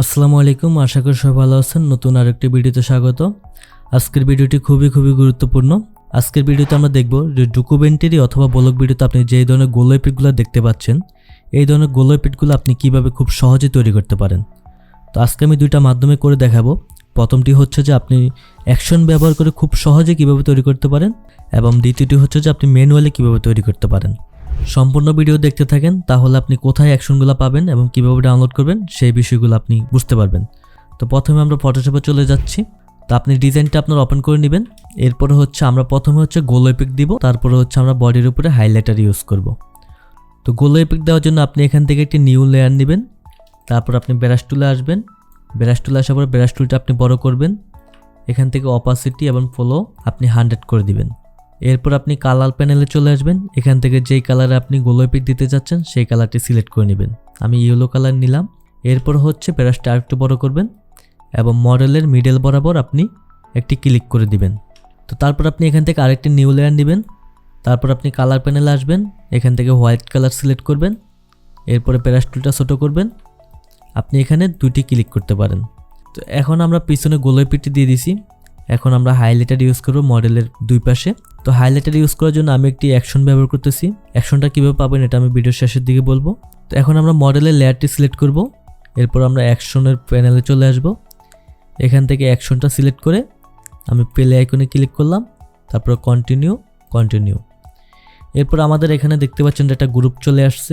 আসসালামু আলাইকুম, আশা করি সবাই ভালো আছেন। নতুন আরেকটি ভিডিওতে স্বাগত। আজকের ভিডিওটি খুবই খুবই গুরুত্বপূর্ণ। আজকের ভিডিওতে আমরা দেখব যে ডকুমেন্টারি অথবা ব্লগ ভিডিওতে আপনি যেই ধরনের গোলোপিটগুলো দেখতে পাচ্ছেন, এই ধরনের গোলোপিটগুলো আপনি কীভাবে খুব সহজে তৈরি করতে পারেন? তো আজকে আমি দুইটা মাধ্যমে করে দেখাবো। প্রথমটি হচ্ছে যে আপনি অ্যাকশন ব্যবহার করে খুব সহজে কীভাবে তৈরি করতে পারেন এবং দ্বিতীয়টি হচ্ছে যে আপনি ম্যানুয়ালি কীভাবে তৈরি করতে পারেন। সম্পূর্ণ ভিডিও দেখতে থাকেন, তাহলে আপনি কোথায় অ্যাকশনগুলো পাবেন এবং কীভাবে ডাউনলোড করবেন, সেই বিষয়গুলো আপনি বুঝতে পারবেন। তো প্রথমে আমরা ফটোশপে চলে যাচ্ছি। তো আপনি ডিজাইনটা আপনার ওপেন করে নেবেন। এরপরে হচ্ছে আমরা প্রথমে হচ্ছে গোলো এপিক দিব, তারপরে হচ্ছে আমরা বডির উপরে হাইলাইটার ইউজ করব। তো গোলো এপিক দেওয়ার জন্য আপনি এখান থেকে একটি নিউ লেয়ার নেবেন। তারপর আপনি ব্রাশ টুলে আসবেন। ব্রাশ টুলে আসার পর ব্রাশ টুলটা আপনি বড় করবেন। এখান থেকে অপাসিটি এবং ফলো আপনি হান্ড্রেড করে দিবেন। এরপর আপনি কালার প্যানেলে চলে আসবেন। এখান থেকে যেই কালারে আপনি গোলাপি দিতে যাচ্ছেন, সেই কালারটি সিলেক্ট করে নেবেন। আমি ইয়েলো কালার নিলাম। এরপর হচ্ছে ব্রাশটা আরেকটু বড় করবেন এবং মডেলের মিডল বরাবর আপনি একটি ক্লিক করে দিবেন। তো তারপর আপনি এখান থেকে আরেকটি নিউ লেয়ার নেবেন। তারপর আপনি কালার প্যানেলে আসবেন। এখান থেকে হোয়াইট কালার সিলেক্ট করবেন। এরপরে ব্রাশ টুলটা ছোটো করবেন। আপনি এখানে দুটি ক্লিক করতে পারেন। তো এখন আমরা পিছনে গোলাপিটি দিয়ে দিছি। এখন আমরা হাইলাইটার ইউজ করব মডেলের দুই পাশে। তো হাইলাইটার ইউজ করার জন্য আমি একটি অ্যাকশন ব্যবহার করতেছি। অ্যাকশনটা কীভাবে পাবেন এটা আমি ভিডিওর শেষের দিকে বলব। তো এখন আমরা মডেলের লেয়ারটি সিলেক্ট করব। এরপর আমরা অ্যাকশনের প্যানেলে চলে আসব। এখান থেকে অ্যাকশনটা সিলেক্ট করে আমি প্লে আইকনে ক্লিক করলাম। তারপর কন্টিনিউ কন্টিনিউ এরপর আমাদের এখানে দেখতে পাচ্ছেন যে একটা গ্রুপ চলে আসছে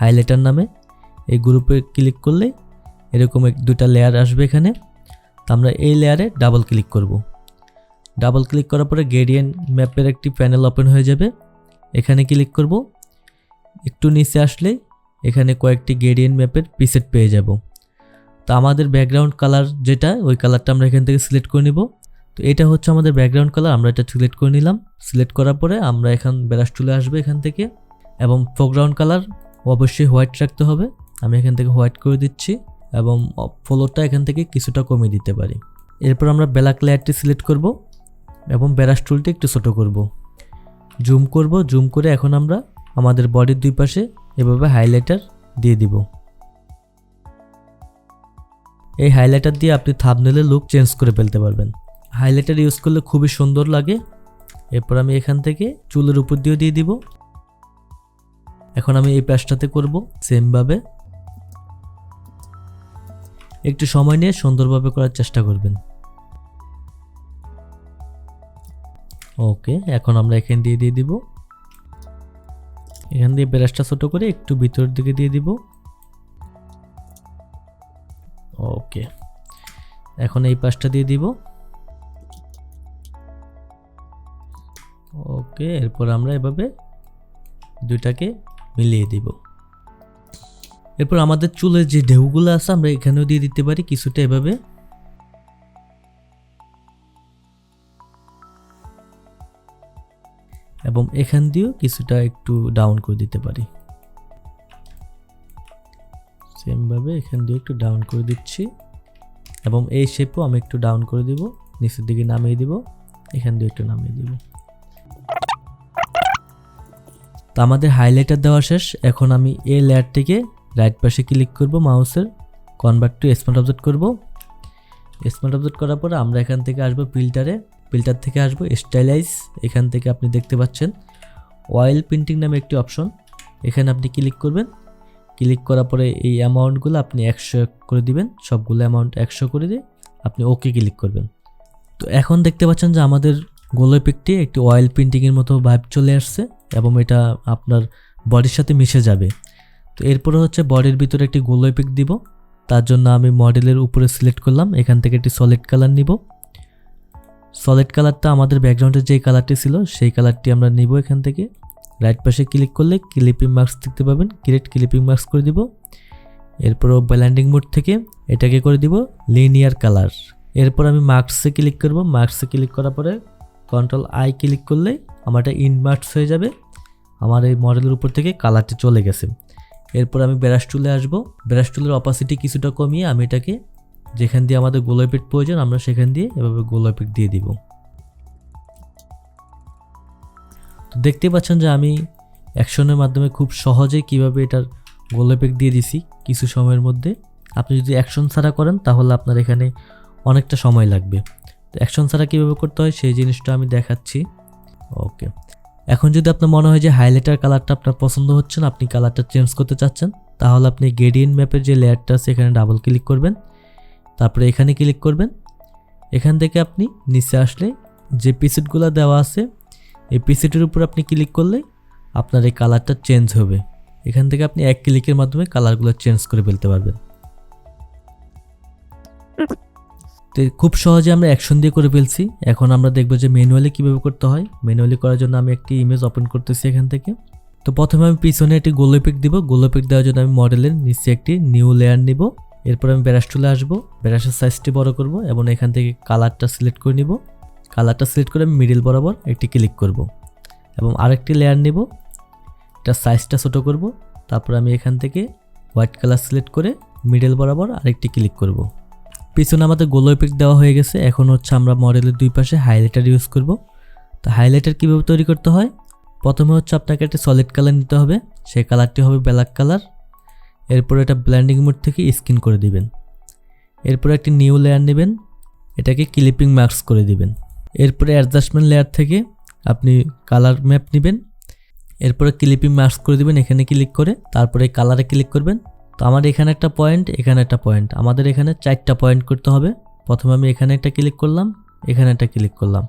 হাইলাইটার নামে। এই গ্রুপে ক্লিক করলে এরকম এক দুটা লেয়ার আসবে এখানে। তো আমরা এই লেয়ারে ডাবল ক্লিক করব। ডাবল ক্লিক করার পরে গ্রেডিয়েন্ট ম্যাপের একটি প্যানেল ওপেন হয়ে যাবে। এখানে ক্লিক করব। একটু নিচে আসলে এখানে কয়েকটি গ্রেডিয়েন্ট ম্যাপের পিসেট পেয়ে যাব। তো আমাদের ব্যাকগ্রাউন্ড কালার যেটা, ওই কালারটা আমরা এখান থেকে সিলেক্ট করে নিব। তো এটা হচ্ছে আমাদের ব্যাকগ্রাউন্ড কালার আমরা এটা সিলেক্ট করে নিলাম। সিলেক্ট করার পরে আমরা এখান ব্রাশ টুলে আসবে এখান থেকে। এবং ফোরগ্রাউন্ড কালার অবশ্যই হোয়াইট রাখতে হবে। আমি এখান থেকে হোয়াইট করে দিচ্ছি। এবং ফ্লোরটা এখান থেকে কিছুটা কমিয়ে দিতে পারি। এরপর আমরা ব্ল্যাক লেয়ারটি সিলেক্ট করব এবং ব্রাশ টুলটি একটু ছোটো করব। জুম করব, জুম করে এখন আমরা আমাদের বডির দুই পাশে এভাবে হাইলাইটার দিয়ে দিব। এই হাইলাইটার দিয়ে আপনি থাবনেলের লুক চেঞ্জ করে ফেলতে পারবেন। হাইলাইটার ইউজ করলে খুবই সুন্দর লাগে। এরপর আমি এখান থেকে চুলের উপর দিয়েও দিয়ে দিব। এখন আমি এই প্যাচটাতে করব সেমভাবে। একটু সময় নিয়ে সুন্দরভাবে করার চেষ্টা করবেন। ওকে, এখন আমরা এখান দিয়ে দিয়ে দিব। এখান দিয়ে ব্রাশটা ছোট করে একটু ভিতরের দিকে দিয়ে দিব। ওকে, এখন এই পাশটা দিয়ে দিব। ওকে, এরপর আমরা এভাবে দুইটাকে মিলিয়ে দিব। এরপর আমাদের চুলের যে ঢেউগুলো আছে, আমরা এখানেও দিয়ে দিতে পারি কিছুটা এভাবে। এবং এখান দিয়েও কিছুটা একটু ডাউন করে দিতে পারি। সেমভাবে এখান দিয়ে একটু ডাউন করে দিচ্ছি। এবং এই শেপও আমি একটু ডাউন করে দিব, নিচের দিকে নামিয়ে দিব, এখান দিয়ে একটু নামিয়ে দিব। তো আমাদের হাইলাইটার দেওয়া শেষ। এখন আমি এই লেয়ারটিকে রাইট পাশে ক্লিক করব মাউসের কনভার্ট টু স্মার্ট অবজেক্ট করব। স্মার্ট অবজেক্ট করার পরে আমরা এখান থেকে আসব ফিল্টারে ফিল্টার থেকে আসব স্টাইলাইজ এখান থেকে আপনি দেখতে পাচ্ছেন অয়েল প্রিন্টিং নামে একটি অপশন এখানে আপনি ক্লিক করবেন ক্লিক করার পরে এই অ্যামাউন্টগুলো আপনি একশো এক করে দিবেন, সবগুলো অ্যামাউন্ট একশো করে দিয়ে আপনি ওকে ক্লিক করবেন। তো এখন দেখতে পাচ্ছেন যে আমাদের গোলোপিকটি একটি অয়েল প্রিন্টিংয়ের মতো ভাইব চলে আসছে এবং এটা আপনার বডির সাথে মিশে যাবে। তো এরপরে হচ্ছে বডির ভিতরে একটি গোলোপিক দিব। তার জন্য আমি মডেলের উপরে সিলেক্ট করলাম। এখান থেকে একটি সলিড কালার নিব। সলিড কালারটা আমাদের ব্যাকগ্রাউন্ডের যেই কালারটি ছিল, সেই কালারটি আমরা নিব এখান থেকে। রাইট পাশে ক্লিক করলে ক্লিপিং মার্কস দেখতে পাবেন। ক্রিয়েট ক্লিপিং মার্কস করে দিব। এরপরও ব্ল্যান্ডিং মোড থেকে এটাকে করে দিব লিনিয়ার কালার এরপর আমি মার্কসে ক্লিক করব। মার্কসে ক্লিক করার পরে কন্ট্রোল আই ক্লিক করলে আমার এটা ইনমার্কস হয়ে যাবে। আমার এই মডেলের উপর থেকে কালারটি চলে গেছে। এরপর আমি ব্রাশ টুলে আসব। ব্রাশ টুলের অপাসিটি কিছুটা কমিয়ে আমি এটাকে যেখান দিয়ে আমাদের গোলাপিট প্রয়োজন, আমরা সেখান দিয়ে এভাবে গোলাপিট দিয়ে দিব। তো দেখতে পাচ্ছেন যে আমি অ্যাকশনের মাধ্যমে খুব সহজে কীভাবে এটার গোলাপিক দিয়ে দিছি কিছু সময়ের মধ্যে। আপনি যদি অ্যাকশন ছাড়া করেন, তাহলে আপনার এখানে অনেকটা সময় লাগবে। তো অ্যাকশন ছাড়া কীভাবে করতে হয়, সেই জিনিসটা আমি দেখাচ্ছি। ওকে। এখন যদি আপনার মনে হয় যে হাইলাইটার কালারটা আপনার পছন্দ হচ্ছে না, আপনি কালারটা চেঞ্জ করতে চাচ্ছেন, তাহলে আপনি গ্রেডিয়েন্ট ম্যাপের যে লেয়ারটা আছে, এখানে ডাবল ক্লিক করবেন। তারপরে এখানে ক্লিক করবেন। এখান থেকে আপনি নিচে আসলে যে পিসিটগুলো দেওয়া আছে, এই পিসিটের উপর আপনি ক্লিক করলে আপনার এই কালারটা চেঞ্জ হবে। এখান থেকে আপনি এক ক্লিকের মাধ্যমে কালারগুলো চেঞ্জ করে ফেলতে পারবেন। তো খুব সহজে আমরা অ্যাকশন দিয়ে করে ফেলছি। এখন আমরা দেখব যে ম্যানুয়ালি কীভাবে করতে হয়। ম্যানুয়ালি করার জন্য আমি একটি ইমেজ ওপেন করতেছি এখান থেকে। তো প্রথমে আমি পিছনে একটি গোলোপিক দিব। গোলোপিক দেওয়ার জন্য আমি মডেলের নিচে একটি নিউ লেয়ার নিব। এরপর আমি ব্রাশ টুলে আসব। ব্রাশের সাইজটি বড় করব এবং এখান থেকে কালারটা সিলেক্ট করে নিব। কালারটা সিলেক্ট করে আমি মিডিল বরাবর একটি ক্লিক করব। এবং আরেকটি লেয়ার নিব। এটা সাইজটা ছোটো করব। তারপর আমি এখান থেকে হোয়াইট কালার সিলেক্ট করে মিডল বরাবর আরেকটি ক্লিক করব। পিছনে আমাদের গোলো ইফেক্ট দেওয়া হয়ে গেছে। এখন হচ্ছে আমরা মডেলের দুই পাশে হাইলাইটার ইউজ করব। তো হাইলাইটার কীভাবে তৈরি করতে হয়? প্রথমে হচ্ছে আপনাকে একটা সলিড কালার নিতে হবে। সেই কালারটি হবে ব্ল্যাক কালার এরপর এটা ব্ল্যান্ডিং মোড থেকে স্কিন করে দিবেন। এরপর একটি নিউ লেয়ার নেবেন। এটাকে ক্লিপিং মার্কস করে দিবেন। এরপরে অ্যাডজাস্টমেন্ট লেয়ার থেকে আপনি কালার ম্যাপ নেবেন। এরপরে ক্লিপিং মার্কস করে দিবেন এখানে ক্লিক করে। তারপরে কালারে ক্লিক করবেন। তো আমার এখানে একটা পয়েন্ট এখানে একটা পয়েন্ট আমাদের এখানে চারটা পয়েন্ট করতে হবে। প্রথমে আমি এখানে একটা ক্লিক করলাম, এখানে একটা ক্লিক করলাম।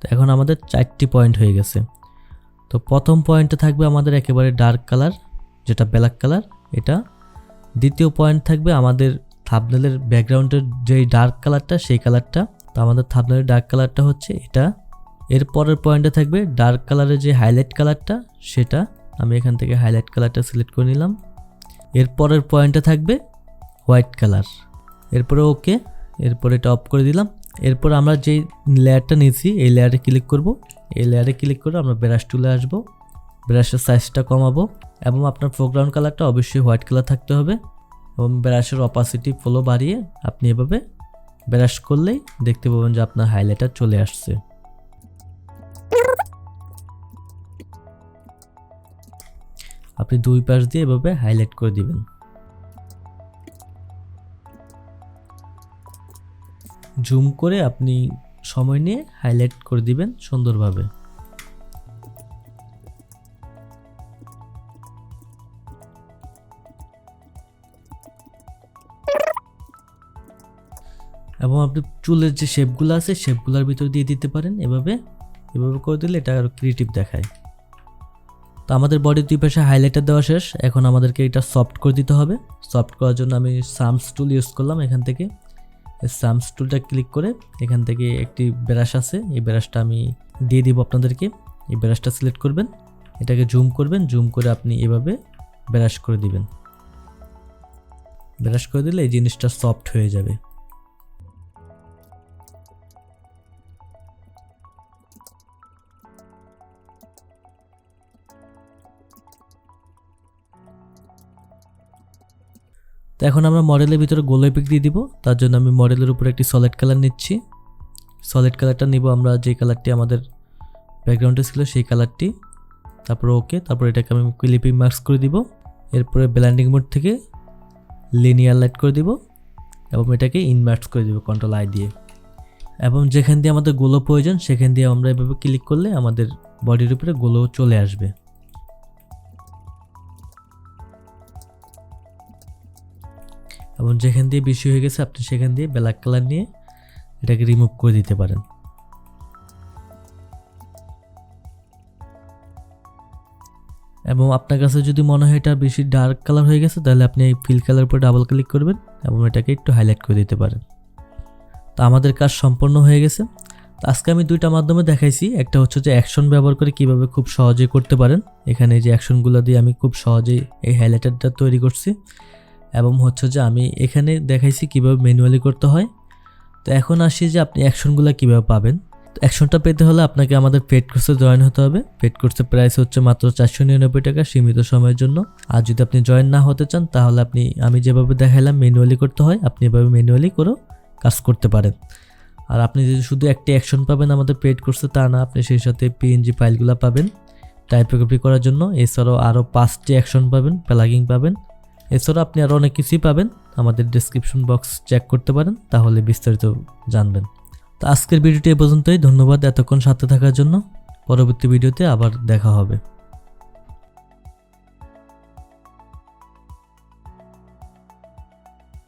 তো এখন আমাদের চারটি পয়েন্ট হয়ে গেছে। তো প্রথম পয়েন্টে থাকবে আমাদের একেবারে ডার্ক কালার যেটা ব্ল্যাক কালার এটা। দ্বিতীয় পয়েন্ট থাকবে আমাদের থাবনেলের ব্যাকগ্রাউন্ডের যেই ডার্ক কালারটা সেই কালারটা তো আমাদের থাবনেলের ডার্ক কালারটা হচ্ছে এটা। এর পরের পয়েন্টে থাকবে ডার্ক কালারের যে হাইলাইট কালারটা সেটা। আমি এখান থেকে হাইলাইট কালারটা সিলেক্ট করে নিলাম। এর পরের পয়েন্টে থাকবে হোয়াইট কালার। এরপরে ওকে এরপর এটা অফ করে দিলাম। এরপর আমরা যেই লেয়ারটা নিয়েছি, এই লেয়ারে ক্লিক করব। এই লেয়ারে ক্লিক করে আমরা ব্রাশ টুলে আসব। ব্রাশের সাইজটা কমাবো এবং আপনার ফোরগ্রাউন্ড কালারটা অবশ্যই হোয়াইট কালার থাকতে হবে এবং ব্রাশের অপাসিটি ফলো বাড়িয়ে আপনি এভাবে ব্রাশ করলেই দেখতে পাবেন যে আপনার হাইলাইটার চলে আসছে। আপনি দুই পাশ দিয়ে এভাবে হাইলাইট করে দিবেন। জুম করে আপনি সময় নিয়ে হাইলাইট করে দিবেন সুন্দরভাবে। এবং আপনি চুলের যে শেপগুলো আছে শেপগুলোর ভিতর দিয়ে দিতে পারেন। এভাবে এভাবে করে দিলে এটা আরও ক্রিয়েটিভ দেখায়। তো আমাদের বডির দুই পাশে হাইলাইটার দেওয়া শেষ। এখন আমাদেরকে এটা সফট করে দিতে হবে। সফট করার জন্য আমি সামস টুল ইউজ করলাম এখান থেকে। সামস টুলটা ক্লিক করে এখান থেকে একটি ব্রাশ আছে। এই ব্রাশটা আমি দিয়ে দিব আপনাদেরকে। এই ব্রাশটা সিলেক্ট করবেন। এটাকে জুম করবেন। জুম করে আপনি এভাবে ব্রাশ করে দিবেন। ব্রাশ করে দিলে এই জিনিসটা সফট হয়ে যাবে। তো এখন আমরা মডেলের ভিতরে গোলো এপিক দিয়ে দিব। তার জন্য আমি মডেলের উপরে একটি সলিড কালার নিচ্ছি। সলিড কালারটা নিব আমরা যে কালারটি আমাদের ব্যাকগ্রাউন্ডে ছিল সেই কালারটি তারপর ওকে তারপর এটাকে আমি ক্লিপিং মার্কস করে দিব। এরপরে ব্ল্যান্ডিং মোড থেকে লিনিয়ার লাইট করে দিব এবং এটাকে ইনমার্কস করে দিব কন্ট্রোল আই দিয়ে। এবং যেখান দিয়ে আমাদের গোলো প্রয়োজন, সেখান দিয়ে আমরা এভাবে ক্লিক করলে আমাদের বডির উপরে গোলো চলে আসবে। এবং যেখান দিয়ে বেশি হয়ে গেছে, আপনি সেখান দিয়ে ব্ল্যাক কালার নিয়ে এটাকে রিমুভ করে দিতে পারেন। এবং আপনার কাছে যদি মনে হয় এটা বেশি ডার্ক কালার হয়ে গেছে, তাহলে আপনি এই ফিল কালার উপর ডাবল ক্লিক করবেন এবং এটাকে একটু হাইলাইট করে দিতে পারেন। তো আমাদের কাজ সম্পন্ন হয়ে গেছে। তো আজকে আমি দুইটা মাধ্যমে দেখাইছি। একটা হচ্ছে যে অ্যাকশন ব্যবহার করে কীভাবে খুব সহজেই করতে পারেন। এখানে যে অ্যাকশনগুলো দিয়ে আমি খুব সহজেই এই হাইলাইটারটা তৈরি করছি। এবং হচ্ছে যে আমি এখানে দেখাইছি কীভাবে ম্যানুয়ালি করতে হয়। তো এখন আসি যে আপনি অ্যাকশনগুলো কীভাবে পাবেন। তো অ্যাকশনটা পেতে হলে আপনাকে আমাদের পেড কোর্সে জয়েন হতে হবে। পেড কোর্সের প্রাইস হচ্ছে মাত্র চারশো নিরানব্বই টাকা সীমিত সময়ের জন্য। আর যদি আপনি জয়েন না হতে চান, তাহলে আপনি, আমি যেভাবে দেখাইলাম ম্যানুয়ালি করতে হয়, আপনি এভাবে ম্যানুয়ালি করেও কাজ করতে পারেন। আর আপনি যদি শুধু একটি অ্যাকশন পাবেন আমাদের পেড কোর্সে তা না, আপনি সেই সাথে পিএনজি ফাইলগুলো পাবেন। টাইপোগ্রাফি করার জন্য। এছাড়াও আরও পাঁচটি অ্যাকশন পাবেন প্লাগিং পাবেন। এছাড়া আপনি আরও অনেক কিছুই পাবেন। আমাদের ডিসক্রিপশন বক্স চেক করতে পারেন, তাহলে বিস্তারিত জানবেন। তো আজকের ভিডিওটি এ পর্যন্তই। ধন্যবাদ এতক্ষণ সাথে থাকার জন্য। পরবর্তী ভিডিওতে আবার দেখা হবে।